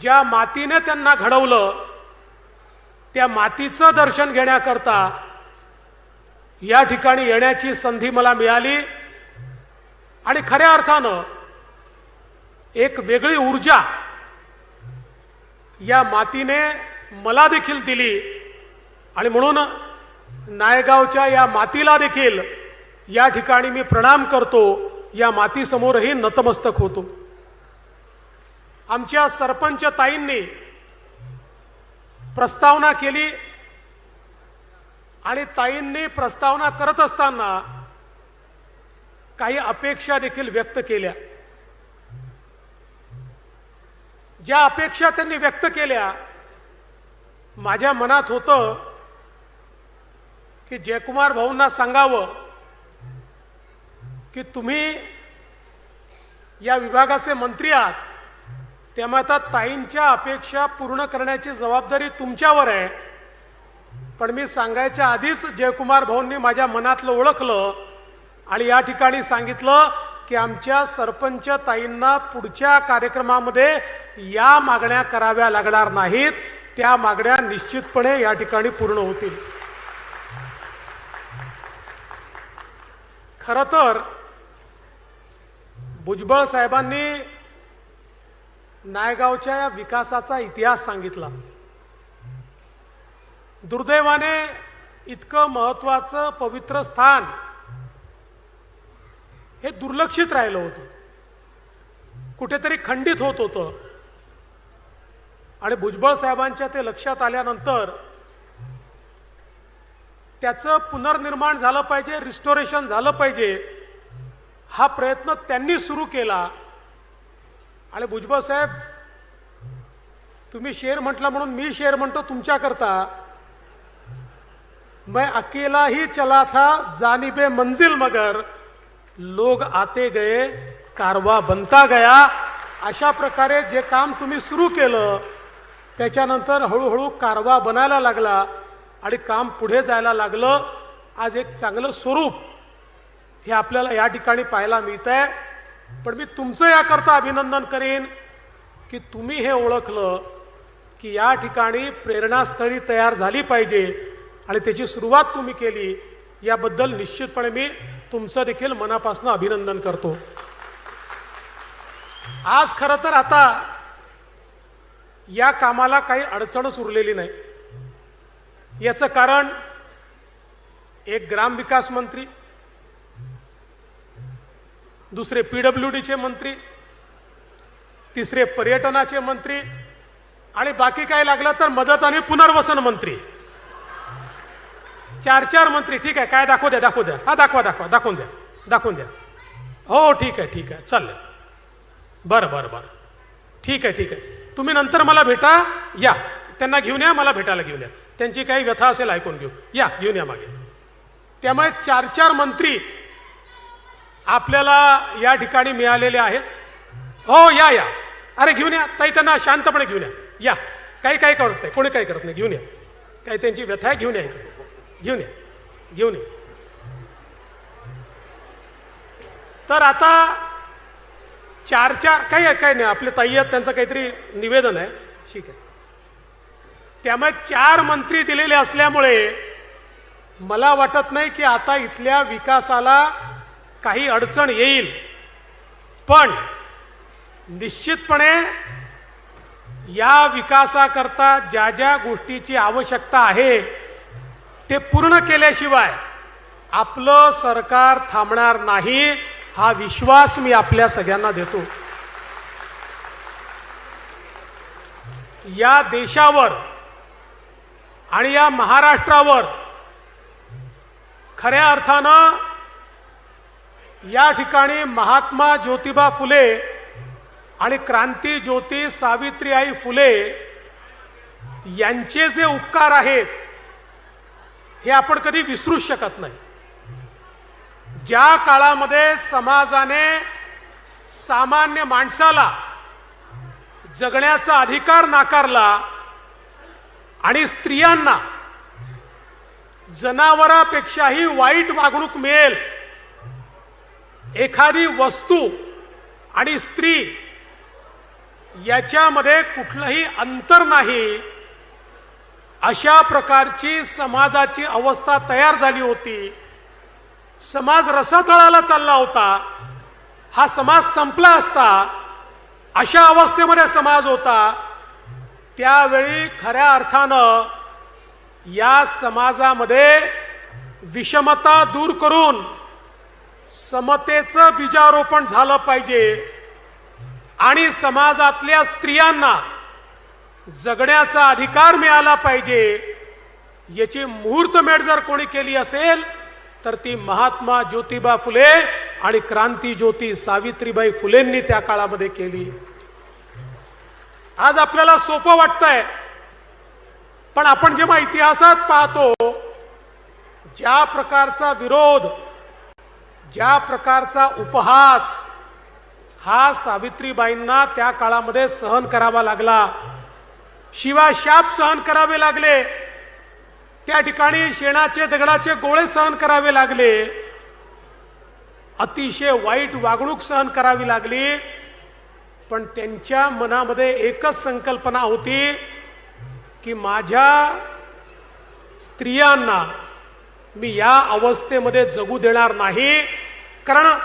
ज्या मातीने त्यांना घडवलं त्या मातीचं दर्शन घेण्याकरता या ठिकाणी येण्याची संधी मला मिळाली. आणि खऱ्या अर्थानं एक वेगळी ऊर्जा या मातीने मला देखील दिली. आणि म्हणून नायगावच्या या मातीला देखील या ठिकाणी मी प्रणाम करतो. या मातीसमोरही नतमस्तक होतो. आमच्या सरपंच ताईंनी प्रस्तावना केली आणि ताईंनी प्रस्तावना करत असताना काही अपेक्षा देखील व्यक्त केल्या. ज्या अपेक्षा त्यांनी व्यक्त केल्या माझ्या मनात होतं की जयकुमार भाऊंना सांगावं की तुम्ही या विभागाचे मंत्री आहात. त्यामुळे आता ताईंच्या अपेक्षा पूर्ण करण्याची जबाबदारी तुमच्यावर आहे. पण मी सांगायच्या आधीच जयकुमार भाऊंनी माझ्या मनातलं ओळखलं आणि या ठिकाणी सांगितलं की आमच्या सरपंच ताईंना पुढच्या कार्यक्रमामध्ये या मागण्या कराव्या लागणार नाहीत. त्या मागण्या निश्चितपणे या ठिकाणी पूर्ण होतील. खरं तर भुजबळ साहेबांनी नायगावच्या या विकासाचा इतिहास सांगितला. दुर्दैवाने इतकं महत्वाचं पवित्र स्थान हे दुर्लक्षित राहिलं होतं. कुठेतरी खंडित होत होतं. आणि भुजबळ साहेबांच्या ते लक्षात आल्यानंतर त्याचं पुनर्निर्माण झालं पाहिजे रिस्टोरेशन झालं पाहिजे हा प्रयत्न त्यांनी सुरू केला. आणि भुजबळ साहेब तुम्ही शेर म्हटला म्हणून मी शेर म्हणतो तुमच्याकरता. मैं अकेला ही चला था जानिबे मंजिल मगर. लोग आते गए कारवा बनता गया. अशा प्रकारे जे काम तुम्ही सुरू केलं त्याच्यानंतर हळूहळू कारवा बनायला लागला आणि काम पुढे जायला लागलं. आज एक चांगलं स्वरूप हे आपल्याला या ठिकाणी पाहायला मिळत आहे पण मी तुमचं याकरता अभिनंदन करेन की तुम्ही हे ओळखलं की या ठिकाणी प्रेरणास्थळी तयार झाली पाहिजे आणि त्याची सुरुवात तुम्ही केली याबद्दल निश्चितपणे मी तुमचं देखील मनापासून अभिनंदन करतो. आज खरं तर आता या कामाला काही अडचणच उरलेली नाही. याचं कारण एक ग्रामविकास मंत्री दुसरे पीडब्ल्यू डीचे मंत्री तिसरे पर्यटनाचे मंत्री आणि बाकी काय लागलं तर मदत आणि पुनर्वसन मंत्री. चार चार मंत्री ठीक आहे काय दाखवू द्या दाखवू द्या. हा दाखवा दाखवा दाखवून द्या दाखवून द्या. हो ठीक आहे ठीक आहे चालेल. बरं बरं बरं. ठीक आहे ठीक आहे. तुम्ही नंतर मला भेटा या. त्यांना घेऊन या मला भेटायला घेऊन या. त्यांची काही व्यथा असेल ऐकून घेऊ. या घेऊन या मागे. त्यामुळे चार चार मंत्री आपल्याला या ठिकाणी मिळालेले आहेत. हो या या. अरे घेऊन या. ताई त्यांना शांतपणे घेऊन या. या. काही काही करत नाही कोणी काही करत नाही. घेऊन या. काही त्यांची व्यथा आहे घेऊन या घेऊन या. घेऊन या. तर आता चार चार काही आहे काही नाही. आपले ताई आहेत त्यांचं काहीतरी निवेदन आहे. ठीक आहे. त्यामुळे चार मंत्री दिलेले असल्यामुळे मला वाटत नाही की आता इथल्या विकासाला काही अडचण येईल. पण निश्चितपणे या विकासाकरता ज्या ज्या गोष्टीची आवश्यकता आहे ते पूर्ण केल्याशिवाय आपलं सरकार थांबणार नाही हा विश्वास मी आपल्या सगळ्यांना देतो. या देशावर आणि या महाराष्ट्रावर खऱ्या अर्थानं या ठिकाणी महात्मा ज्योतिबा फुले आणि क्रांती ज्योती सावित्रीबाई फुले यांचे जे उपकार आहेत हे आपण कधी विसरूच शकत नाही. ज्या काळामध्ये समाजाने सामान्य माणसाला जगण्याचा अधिकार नाकारला आणि स्त्रियांना जनावरापेक्षाही वाईट वागणूक मिळेल एखादी वस्तू आणि स्त्री याच्यामध्ये कुठलंही अंतर नाही अशा प्रकारची समाजाची अवस्था तयार झाली होती. समाज रसातळाला चालला होता. हा समाज संपला असता अशा अवस्थेमध्ये समाज होता. त्यावेळी खऱ्या अर्थानं या समाजामध्ये विषमता दूर करून समतेचं बीजारोपण झालं पाहिजे. आणि समाजातल्या स्त्रियांना जगण्याचा अधिकार मिळाला पाहिजे. याची मुहूर्तमेढ जर कोणी केली असेल तर ती महात्मा ज्योतिबा फुले आणि क्रांती ज्योती सावित्रीबाई फुलेंनी त्या काळामध्ये केली. आज आपल्याला सोपं वाटतंय. पण आपण जेव्हा इतिहासात पाहतो ज्या प्रकारचा विरोध ज्या प्रकारचा उपहास हा सावित्रीबाईंना त्या काळामध्ये सहन करावा लागला शिवा शाप सहन करावे लागले त्या ठिकाणी शेणाचे दगडाचे गोळे सहन करावे लागले अतिशय वाईट वागणूक सहन करावी लागली पण त्यांच्या मनामध्ये एकच संकल्पना होती की माझ्या स्त्रियांना मी या अवस्थेमध्ये जगू देणार नाही. कारण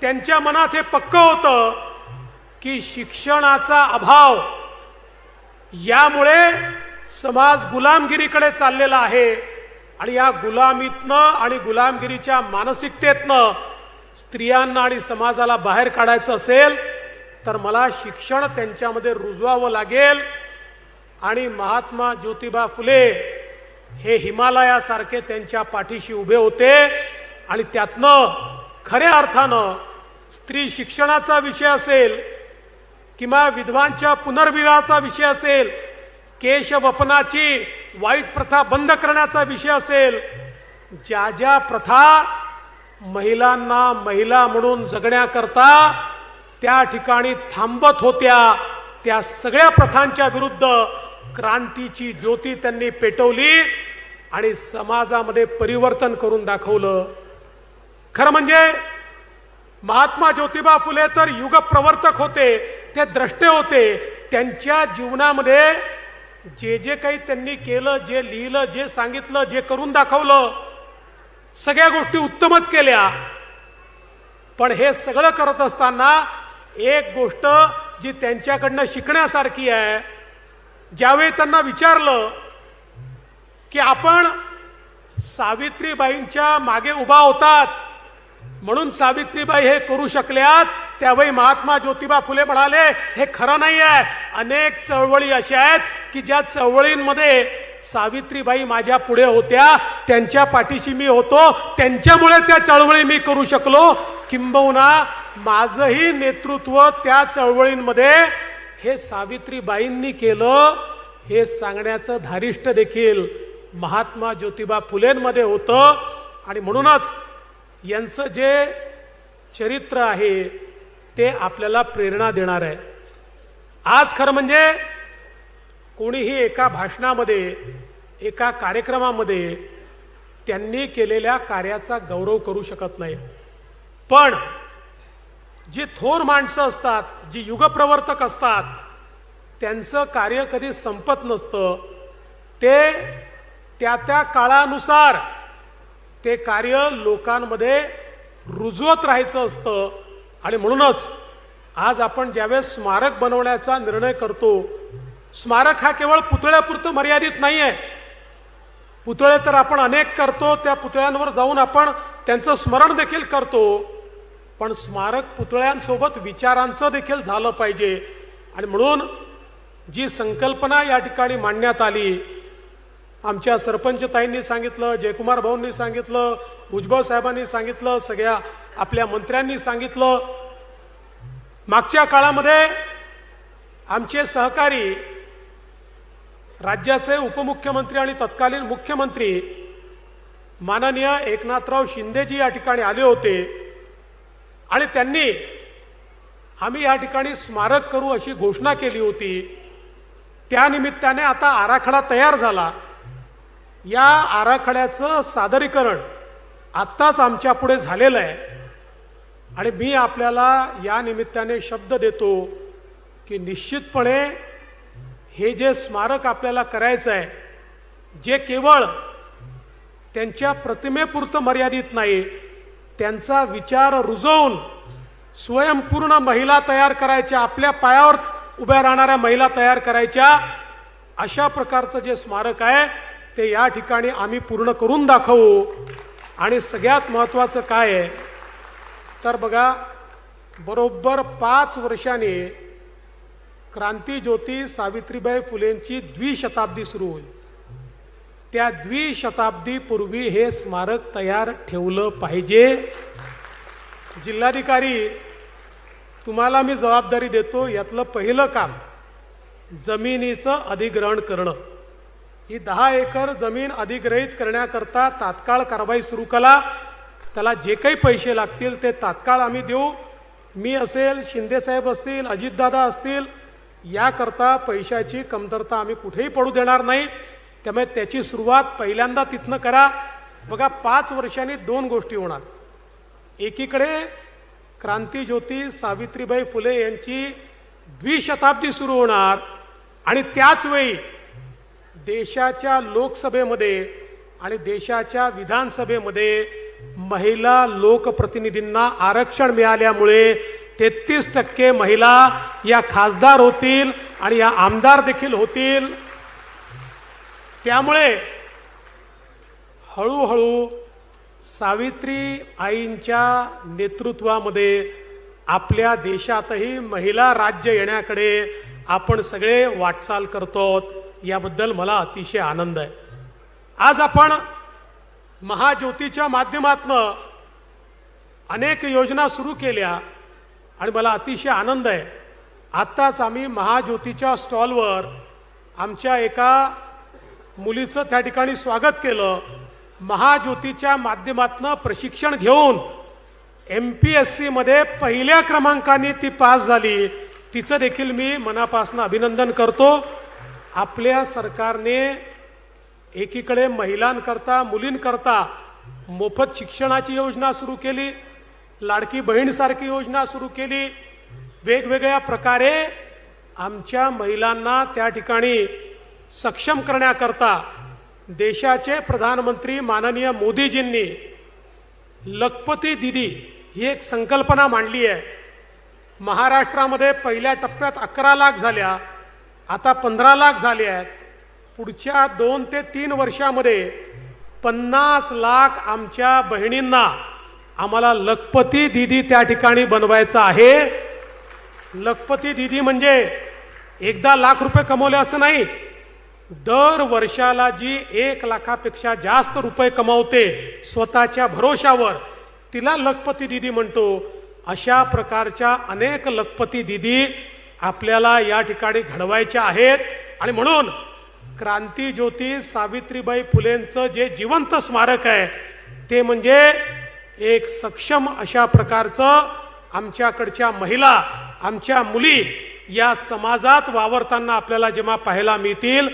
त्यांच्या मनात हे पक्क होतं की शिक्षणाचा अभाव यामुळे समाज गुलामगिरीकडे चाललेला आहे. आणि या गुलामीतनं आणि गुलामगिरीच्या मानसिकतेतनं स्त्रियांना आणि समाजाला बाहेर काढायचं असेल तर मला शिक्षण त्यांच्यामध्ये रुजवावं लागेल. आणि महात्मा ज्योतिबा फुले हे हिमालयासारखे त्यांच्या पाठीशी उभे होते आणि त्यातनं खऱ्या अर्थानं स्त्री शिक्षणाचा विषय असेल किंवा विधवांच्या पुनर्विवाहाचा विषय असेल केशवपनाची वाईट प्रथा बंद करण्याचा विषय असेल ज्या ज्या प्रथा महिलांना महिला म्हणून जगण्याकरता त्या ठिकाणी थांबत होत्या त्या सगळ्या प्रथांच्या विरुद्ध क्रांतीची ज्योती त्यांनी पेटवली आणि समाजामध्ये परिवर्तन करून दाखवलं. खरं म्हणजे महात्मा ज्योतिबा फुले तर युग प्रवर्तक होते ते द्रष्टे होते. त्यांच्या जीवनामध्ये जे जे काही त्यांनी केलं जे लिहिलं जे सांगितलं जे करून दाखवलं सगळ्या गोष्टी उत्तमच केल्या. पण हे सगळं करत असताना एक गोष्ट जी त्यांच्याकडनं शिकण्यासारखी आहे ज्यावेळी त्यांना विचारलं की आपण सावित्रीबाईंच्या मागे उभा होतात म्हणून सावित्रीबाई हे करू शकल्यात त्यावेळी महात्मा ज्योतिबा फुले म्हणाले हे खरं नाही आहे अनेक चळवळी अशा आहेत की ज्या चळवळींमध्ये सावित्रीबाई माझ्या पुढे होत्या त्यांच्या पाठीशी मी होतो त्यांच्यामुळे त्या चळवळी मी करू शकलो. किंबहुना माझंही नेतृत्व त्या चळवळींमध्ये हे सावित्रीबाईंनी केलं हे सांगण्याचं धारिष्ट देखील महात्मा ज्योतिबा फुलेंमध्ये होतं. आणि म्हणूनच यांचं जे चरित्र आहे ते आपल्याला प्रेरणा देणार आहे. आज खरं म्हणजे कोणीही एका भाषणामध्ये एका कार्यक्रमामध्ये त्यांनी केलेल्या कार्याचा गौरव करू शकत नाही. पण जी थोर माणसं असतात जी युगप्रवर्तक असतात त्यांचं कार्य कधी संपत नसतं. ते त्या त्या काळानुसार ते कार्य लोकांमध्ये रुजवत राहायचं असतं. आणि म्हणूनच आज आपण ज्यावेळेस स्मारक बनवण्याचा निर्णय करतो स्मारक हा केवळ पुतळ्यापुरतं मर्यादित नाही आहे पुतळे तर आपण अनेक करतो त्या पुतळ्यांवर जाऊन आपण त्यांचं स्मरण देखील करतो. पण स्मारक पुतळ्यांसोबत विचारांचं देखील झालं पाहिजे. आणि म्हणून जी संकल्पना या ठिकाणी मांडण्यात आली आमच्या सरपंचताईंनी सांगितलं जयकुमार भाऊंनी सांगितलं भुजबळ साहेबांनी सांगितलं सगळ्या आपल्या मंत्र्यांनी सांगितलं. मागच्या काळामध्ये आमचे सहकारी राज्याचे उपमुख्यमंत्री आणि तत्कालीन मुख्यमंत्री माननीय एकनाथराव शिंदेजी या ठिकाणी आले होते. आणि त्यांनी आम्ही या ठिकाणी स्मारक करू अशी घोषणा केली होती. त्यानिमित्ताने आता आराखडा तयार झाला. या आराखड्याचं सादरीकरण आत्ताच आमच्या पुढे झालेलं आहे. आणि मी आपल्याला या निमित्ताने शब्द देतो की निश्चितपणे हे जे स्मारक आपल्याला करायचं आहे जे केवळ त्यांच्या प्रतिमेपुरतं मर्यादित नाही त्यांचा विचार रुजवून स्वयंपूर्ण महिला तयार करायच्या आपल्या पायावर उभ्या राहणाऱ्या महिला तयार करायच्या अशा प्रकारचं जे स्मारक आहे ते या ठिकाणी आम्ही पूर्ण करून दाखवू. आणि सगळ्यात महत्त्वाचं काय आहे तर बघा बरोबर पाच वर्षांनी क्रांतीज्योती सावित्रीबाई फुलेंची द्विशताब्दी सुरू होईल. त्या द्विशताब्दीपूर्वी हे स्मारक तयार ठेवलं पाहिजे. जिल्हाधिकारी तुम्हाला मी जबाबदारी देतो यातलं पहिलं काम जमिनीचं अधिग्रहण करणं. ही दहा एकर जमीन अधिग्रहित करण्याकरता तात्काळ कारवाई सुरू करा. त्याला जे काही पैसे लागतील ते तात्काळ आम्ही देऊ. मी असेल शिंदेसाहेब असतील अजितदादा असतील याकरता पैशाची कमतरता आम्ही कुठेही पडू देणार नाही. त्यामुळे त्याची सुरुवात पहिल्यांदा तिथनं करा. बघा पाच वर्षांनी दोन गोष्टी होणार. एकीकडे क्रांतीज्योती सावित्रीबाई फुले यांची द्विशताब्दी सुरू होणार आणि त्याच वेळी देशाच्या लोकसभेमध्ये आणि देशाच्या विधानसभेमध्ये महिला लोकप्रतिनिधींना आरक्षण मिळाल्यामुळे तेहतीस टक्के महिला या खासदार होतील आणि या आमदार देखील होतील. त्यामुळे हळूहळू सावित्री आईंच्या नेतृत्वामध्ये आपल्या देशातही महिला राज्य येण्याकडे आपण सगळे वाटचाल करतो याबद्दल मला अतिशय आनंद आहे. आज आपण महाज्योतीच्या माध्यमातनं अनेक योजना सुरू केल्या आणि मला अतिशय आनंद आहे. आत्ताच आम्ही महाज्योतीच्या स्टॉलवर आमच्या एका मुलीचं त्या ठिकाणी स्वागत केलं. महाज्योतीच्या माध्यमातनं प्रशिक्षण घेऊन एम पी एस सीमध्ये पहिल्या क्रमांकाने ती पास झाली. तिचं देखील मी मनापासून अभिनंदन करतो. आपल्या सरकारने एकीकडे महिलांकरता मुलींकरता मोफत शिक्षणाची योजना सुरू केली. लाडकी बहीणसारखी योजना सुरू केली. वेगवेगळ्या प्रकारे आमच्या महिलांना त्या ठिकाणी सक्षम करण्याकरता देशाचे प्रधानमंत्री माननीय मोदीजींनी लखपती दिदी ही एक संकल्पना मांडली आहे. महाराष्ट्रामध्ये पहिल्या टप्प्यात अकरा लाख झाल्या आता पंधरा लाख झाले आहेत. पुढच्या दोन ते तीन वर्षामध्ये पन्नास लाख आमच्या बहिणींना आम्हाला लखपती दिदी त्या ठिकाणी बनवायचं आहे. लखपती दिदी म्हणजे एकदा लाख रुपये कमवले असं नाही दर वर्षाला जी एक लाखापेक्षा जास्त रुपये कमावते स्वतःच्या भरोशावर तिला लखपती दिदी म्हणतो. अशा प्रकारच्या अनेक लखपती दिदी आपल्याला या ठिकाणी घडवायच्या आहेत. आणि म्हणून क्रांती ज्योती सावित्रीबाई फुलेंचं जे जिवंत स्मारक आहे ते म्हणजे एक सक्षम अशा प्रकारचं आमच्याकडच्या महिला आमच्या मुली या समाजात वावरताना आपल्याला जेव्हा पाहायला मिळतील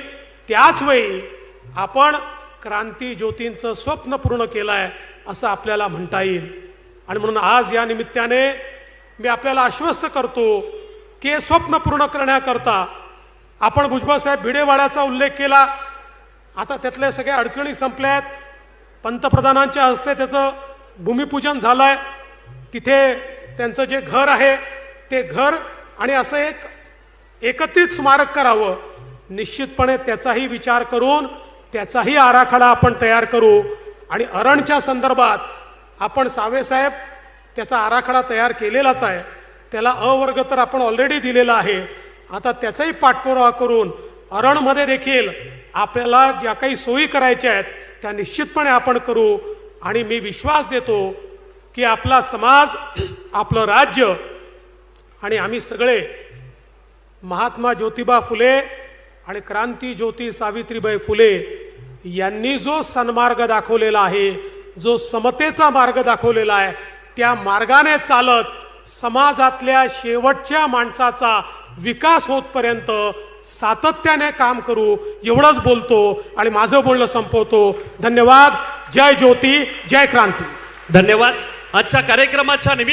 त्याच वेळी आपण क्रांती ज्योतींचं स्वप्न पूर्ण केलं आहे असं आपल्याला म्हणता येईल. आणि म्हणून आज या निमित्ताने मी आपल्याला आश्वस्त करतो की हे स्वप्न पूर्ण करण्याकरता आपण भुजबळसाहेब भिडेवाड्याचा उल्लेख केला. आता त्यातल्या सगळ्या अडचणी संपल्या आहेत पंतप्रधानांच्या हस्ते त्याचं भूमिपूजन झालं आहे तिथे त्यांचं जे घर आहे ते घर आणि असं एक एकत्रित स्मारक करावं. निश्चितपणे त्याचाही विचार करून त्याचाही आराखडा आपण तयार करू. आणि अरणच्या संदर्भात आपण सावेसाहेब त्याचा आराखडा तयार केलेलाच आहे. त्याला अवर्ग तर आपण ऑलरेडी दिलेला आहे. आता त्याचाही पाठपुरावा करून अरणमध्ये देखील आपल्याला ज्या काही सोयी करायच्या आहेत त्या निश्चितपणे आपण करू. आणि मी विश्वास देतो की आपला समाज आपलं राज्य आणि आम्ही सगळे महात्मा ज्योतिबा फुले आणि क्रांती ज्योती सावित्रीबाई फुले यांनी जो सन्मार्ग दाखवलेला आहे जो समतेचा मार्ग दाखवलेला आहे त्या मार्गाने चालत समाजातल्या शेवटच्या माणसाचा विकास होतपर्यंत सातत्याने काम करू एवढंच बोलतो आणि माझं बोलणं संपवतो. धन्यवाद. जय ज्योती जय क्रांती. धन्यवाद. आजच्या कार्यक्रमाच्या निमित्त